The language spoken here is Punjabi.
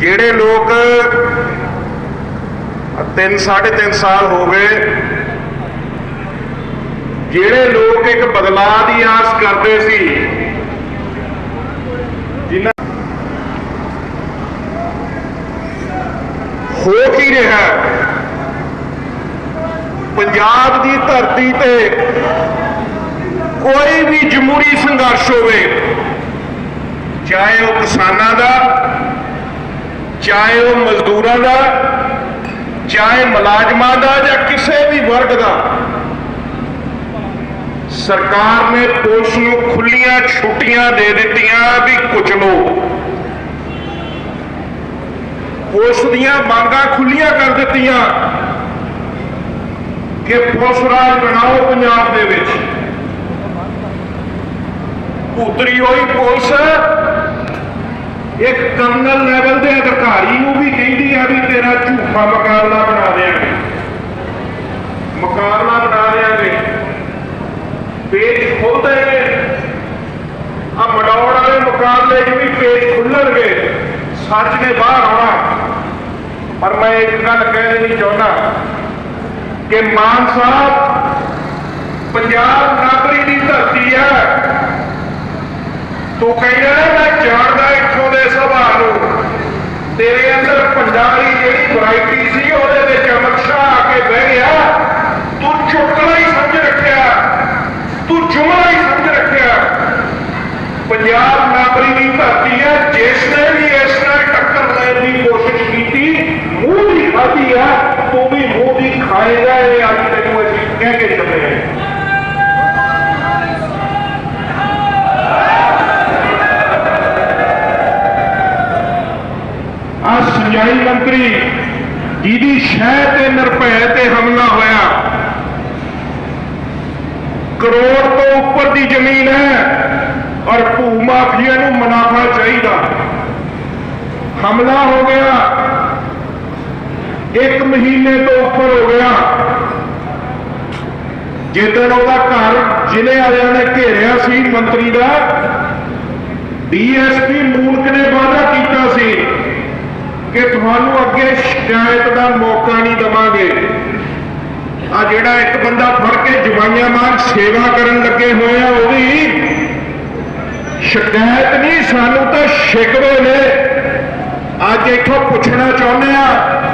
ਜਿਹੜੇ ਲੋਕ 3 3.5 ਸਾਲ ਹੋ ਗਏ, ਜਿਹੜੇ ਲੋਕ ਇੱਕ ਬਦਲਾਅ ਦੀ ਆਸ ਕਰਦੇ ਸੀ, ਜਿਨ੍ਹਾਂ ਹੋ ਕੀ ਰਿਹਾ ਪੰਜਾਬ ਦੀ ਧਰਤੀ ਤੇ ਕੋਈ ਵੀ ਜਮਹੂਰੀ ਸੰਘਰਸ਼ ਹੋਵੇ, ਚਾਹੇ ਉਹ ਕਿਸਾਨਾਂ ਦਾ ਚਾਹੇ ਉਹ ਮਜ਼ਦੂਰਾਂ ਦਾ, ਚਾਹੇ ਮੁਲਾਜ਼ਮਾਂ ਦਾ ਜਾਂ ਕਿਸੇ ਵੀ ਵਰਗ ਦਾ, ਸਰਕਾਰ ਨੇ ਪੁਲਿਸ ਨੂੰ ਖੁੱਲੀਆਂ ਛੁੱਟੀਆਂ ਦੇ ਦਿੱਤੀਆਂ ਵੀ ਕੁਚਲੋ ਪੁਲਿਸ ਦੀਆਂ ਮੰਗਾਂ ਖੁੱਲੀਆਂ ਕਰ ਦਿੱਤੀਆਂ ਕਿ ਪੁਲਿਸ ਰਾਜ ਬਣਾਓ ਪੰਜਾਬ ਦੇ ਵਿੱਚ। ਉਤਰੀ ਹੋਈ ਪੁਲਿਸ ਇੱਕ ਕਰਨਲ ਲੈਵਲ ਦੇ ਅਧਿਕਾਰੀ ਨੂੰ ਵੀ ਕਹਿੰਦੀ ਆ ਵੀ ਤੇਰਾ ਮੁਕਾਬਲਾ ਬਣਾ ਦੇਾਂਗੇ ਮੁਕਾਬਲਾ ਬਣਾ ਦੇਾਂਗੇ ਪੇਜ ਖੁੱਲਦੇ ਨੇ। ਆ ਮਡੌੜ ਵਾਲੇ ਮੁਕਾਬਲੇ 'ਚ ਵੀ ਪੇਜ ਖੁੱਲਣਗੇ ਸੱਚ ਨੇ ਬਾਹਰ ਆਉਣਾ। ਪਰ ਮੈਂ ਇੱਕ ਗੱਲ ਕਹਿ ਦੇਣੀ ਚਾਹੁੰਦਾ ਕਿ ਮਾਨ ਸਾਹਿਬ, ਪੰਜਾਬ ਨਾਗਰੀ ਦੀ ਧਰਤੀ ਹੈ। ਤੂੰ ਕਹਿੰਦਾ ਮੈਂ ਜਾਣਦਾ ਇੱਥੋਂ ਦੇ ਸੁਭਾਅ ਨੂੰ ਤੇਰੇ ਅੰਦਰ ਪੰਜਾਬੀ ਜਿਹੜੀ ਵੈਰਾਈਟੀ ਸੀ ਉਹਦੇ ਵਿੱਚ ਅਮਿਤ ਸ਼ਾਹ ਆ ਕੇ ਬਹਿ ਗਿਆ ਤੂੰ ਚੁਟਕਲਾ ਹੀ ਸਮਝ ਰੱਖਿਆ ਤੂੰ ਜੁਮਲਾ ਹੀ ਸਮਝ ਰੱਖਿਆ ਪੰਜਾਬ ਨਾਗਰੀ ਦੀ ਧਰਤੀ ਹੈ ਜਿਸ ਨੇ ਵੀ ਇਸ ਨਾਲ ਟੱਕਰ ਲੈਣ ਦੀ ਕੋਸ਼ਿਸ਼ ਕੀਤੀ ਮੂੰਹ ਦੀ ਖਾਧੀ ਆ ਤੂੰ ਵੀ ਮੂੰਹ ਦੀ ਖਾਏਗਾ ਇਹ ਅੱਜ ਤੈਨੂੰ ਅਸੀਂ ਕਹਿ ਕੇ ਚੱਲੇ ਹਾਂ ਆ ਸਿੰਜਾਈ ਮੰਤਰੀ ਜਿਹਦੀ ਸ਼ਹਿ ਤੇ ਨਿਰਭੈ ਤੇ ਹਮਲਾ ਹੋਇਆ ਕਰੋੜ ਤੋਂ ਉੱਪਰ ਦੀ ਜ਼ਮੀਨ ਹੈ ਔਰ ਭੂ ਮਾਫੀਆ ਨੂੰ ਮੁਨਾਫਾ ਚਾਹੀਦਾ। ਹਮਲਾ ਹੋ ਗਿਆ। ਇੱਕ ਮਹੀਨੇ ਤੋਂ ਉੱਪਰ ਹੋ ਗਿਆ। ਜਿੱਦਣ ਉਹਦਾ ਘਰ ਜ਼ਿਲ੍ਹੇ ਵਾਲਿਆਂ ਨੇ ਘੇਰਿਆ ਸੀ, ਮੰਤਰੀ ਦਾ, ਡੀਐਸਪੀ ਮੂਲਕ ਨੇ ਵਾਅਦਾ ਕੀਤਾ ਸੀ ਕਿ ਤੁਹਾਨੂੰ ਅੱਗੇ ਸ਼ਿਕਾਇਤ ਦਾ ਮੌਕਾ ਨਹੀਂ ਦਵਾਂਗੇ। ਆ ਜਿਹੜਾ ਇੱਕ ਬੰਦਾ ਫੜ ਕੇ ਜਵਾਈਆਂ ਮਾਰ ਸੇਵਾ ਕਰਨ ਲੱਗੇ ਹੋਏ ਆ ਉਹਦੀ ਸ਼ਿਕਾਇਤ ਨਹੀਂ ਸਾਨੂੰ ਤਾਂ ਸ਼ਿਕਵੇ ਨੇ। ਅੱਜ ਇੱਥੋਂ ਪੁੱਛਣਾ ਚਾਹੁੰਦੇ ਆ